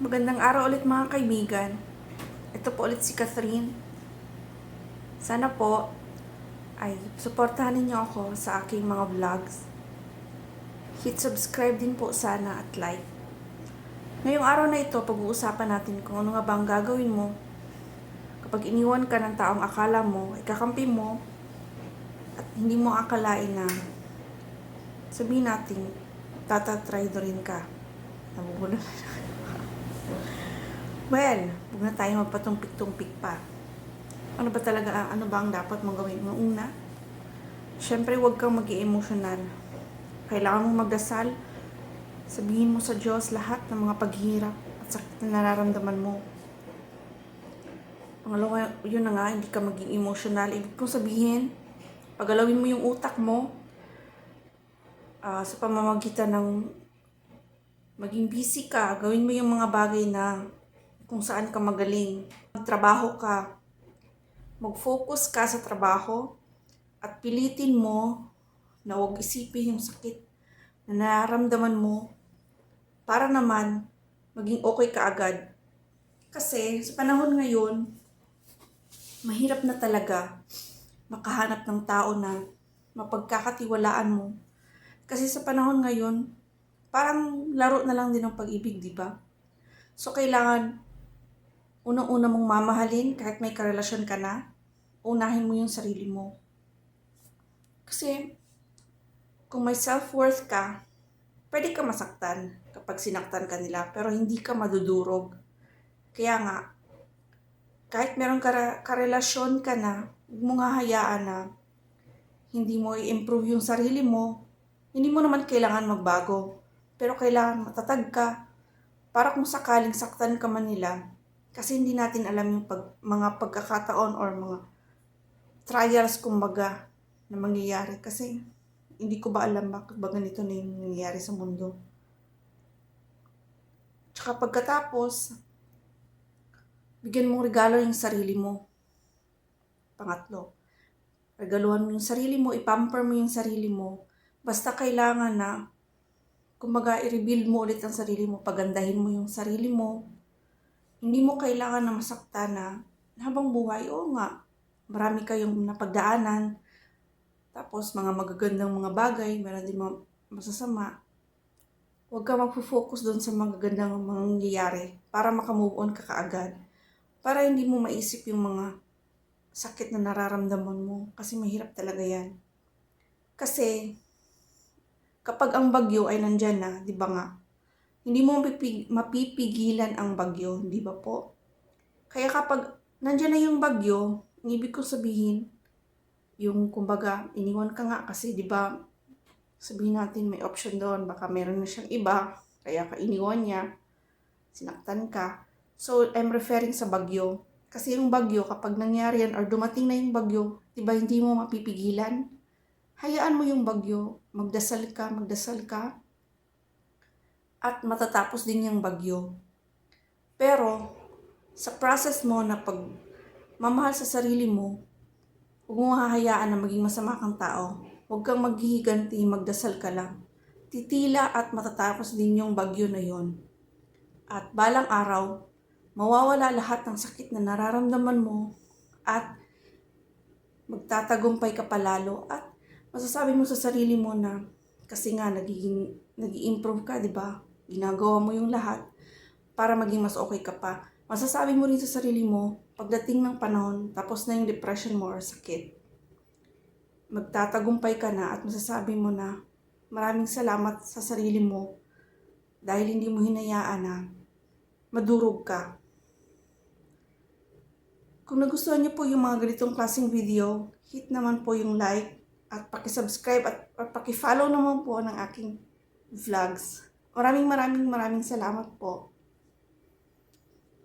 Magandang araw ulit mga kaibigan. Ito po ulit si Catherine. Sana po ay suportahan ninyo ako sa aking mga vlogs. Hit subscribe din po sana at like. Ngayong araw na ito, pag-uusapan natin kung ano nga ba ang gagawin mo kapag iniwan ka ng taong akala mo, ikakampi mo, at hindi mo akalain na sabihin natin, tatatraidorin ka. Nabubula na. Well, huwag na tayo magpatumpik-tumpik pa. Ano ba talaga, ano ba ang dapat mong gawin? Ang una, syempre huwag kang mag emotional Kailangan mong magdasal. Sabihin mo sa Diyos lahat ng mga paghihirap at sakit na nararamdaman mo. Pangalawa, yun na nga, hindi ka maging emotional. Ibig kong sabihin, pagalawin mo yung utak mo ah, sa pamamagitan ng maging busy ka, gawin mo yung mga bagay na kung saan ka magaling. Magtrabaho ka, mag-focus ka sa trabaho, at pilitin mo na huwag isipin yung sakit na nararamdaman mo para naman maging okay ka agad. Kasi sa panahon ngayon, mahirap na talaga makahanap ng tao na mapagkakatiwalaan mo. Kasi sa panahon ngayon, parang laro na lang din ng pag-ibig, di ba? So, kailangan unang-una mong mamahalin kahit may karelasyon ka na, unahin mo yung sarili mo. Kasi, kung may self-worth ka, pwede ka masaktan kapag sinaktan ka nila, pero hindi ka madudurog. Kaya nga, kahit meron ka karelasyon ka na, huwag mo nga hayaan na hindi mo i-improve yung sarili mo, hindi mo naman kailangan magbago. Pero kailangan matatag ka para kung sakaling saktan ka man nila, kasi hindi natin alam yung pag, mga pagkakataon or mga trials kumbaga na mangyayari. Kasi hindi ko ba alam bakit ba ganito na yung nangyayari sa mundo. Tsaka pagkatapos, bigyan mong regalo yung sarili mo. Pangatlo, regaluhan mo yung sarili mo, ipamper mo yung sarili mo. Basta kailangan na, kumbaga, i-rebuild mo ulit ang sarili mo, pagandahin mo yung sarili mo. Hindi mo kailangan na masaktan na habang buhay, oo nga, marami kayong napagdaanan, tapos mga magagandang mga bagay, meron din mga masasama. Huwag ka magpo-focus doon sa magagandang mga nangyayari para makamove on ka kaagad. Para hindi mo maisip yung mga sakit na nararamdaman mo kasi mahirap talaga yan. Kasi kapag ang bagyo ay nandyan na, di ba nga, hindi mo mapipig- mapipigilan ang bagyo, di ba po? Kaya kapag nandyan na yung bagyo, ibig ko sabihin, yung kumbaga, iniwan ka nga kasi, di ba, sabihin natin may option doon, baka meron na siyang iba, kaya ka iniwan niya, sinaktan ka. So, I'm referring sa bagyo. Kasi yung bagyo, kapag nangyari yan or dumating na yung bagyo, di ba hindi mo mapipigilan? Hayaan mo yung bagyo, magdasal ka, magdasal ka, at matatapos din yung bagyo. Pero, sa process mo na pag mamahal sa sarili mo, huwag mo hahayaan na maging masama kang tao. Huwag kang maghihiganti, magdasal ka lang. Titila at matatapos din yung bagyo na yon. At balang araw, mawawala lahat ng sakit na nararamdaman mo at magtatagumpay ka palalo at masasabi mo sa sarili mo na kasi nga nagiging nag-improve ka, 'di ba? Ginagawa mo yung lahat para maging mas okay ka pa. Masasabi mo rin sa sarili mo pagdating ng panahon tapos na yung depression mo or sakit. Magtatagumpay ka na at masasabi mo na maraming salamat sa sarili mo dahil hindi mo hinayaan na madurog ka. Kung nagustuhan niyo po yung mga ganitong klaseng video, hit naman po yung like at pakisubscribe at, at pakifollow naman po ng aking vlogs. Maraming maraming maraming salamat po.